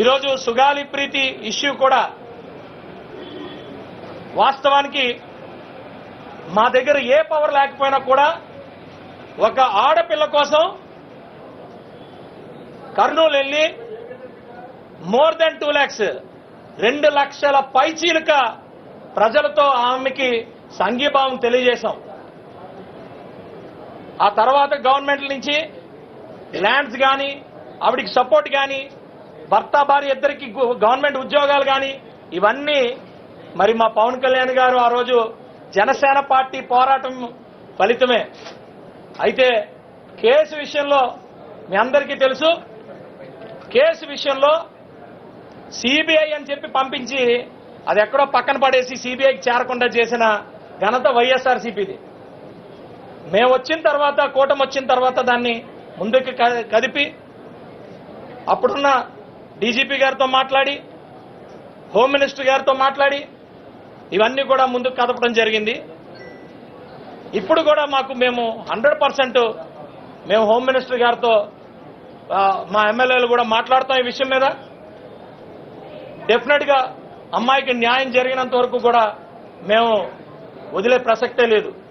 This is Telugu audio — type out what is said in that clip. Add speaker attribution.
Speaker 1: ఈరోజు సుగాలి ప్రీతి ఇష్యూ కూడా వాస్తవానికి మా దగ్గర ఏ పవర్ లేకపోయినా కూడా ఒక ఆడపిల్ల కోసం కర్నూలు వెళ్ళి మోర్ దెన్ టూ ల్యాక్స్ రెండు లక్షల పైచీలక ప్రజలతో ఆమెకి సంఘీభావం తెలియజేశాం. ఆ తర్వాత గవర్నమెంట్ నుంచి ల్యాండ్స్ కానీ ఆవిడికి సపోర్ట్ కానీ భర్త భార్య ఇద్దరికి గవర్నమెంట్ ఉద్యోగాలు కానీ ఇవన్నీ మరి మా పవన్ కళ్యాణ్ గారు ఆ రోజు జనసేన పార్టీ పోరాటం ఫలితమే. అయితే కేసు విషయంలో మీ అందరికీ తెలుసు కేసు విషయంలో సిబిఐ అని చెప్పి పంపించి అది ఎక్కడో పక్కన పడేసి సిబిఐకి చేరకుండా చేసిన ఘనత వైఎస్ఆర్సీపీది. మేము వచ్చిన తర్వాత కూటమి వచ్చిన తర్వాత దాన్ని ముందుకు క- కదిపి అప్పుడున్న డీజీపీ గారితో మాట్లాడి హోమ్ మినిస్టర్ గారితో మాట్లాడి ఇవన్నీ కూడా ముందుకు కదపడం జరిగింది. ఇప్పుడు కూడా మాకు మేము హండ్రెడ్ పర్సెంట్ మేము హోమ్ మినిస్టర్ గారితో మా ఎమ్మెల్యేలు కూడా మాట్లాడతాం ఈ విషయం మీద. డెఫినెట్గా అమ్మాయికి న్యాయం జరిగినంత వరకు కూడా మేము వదిలే ప్రసక్తే లేదు.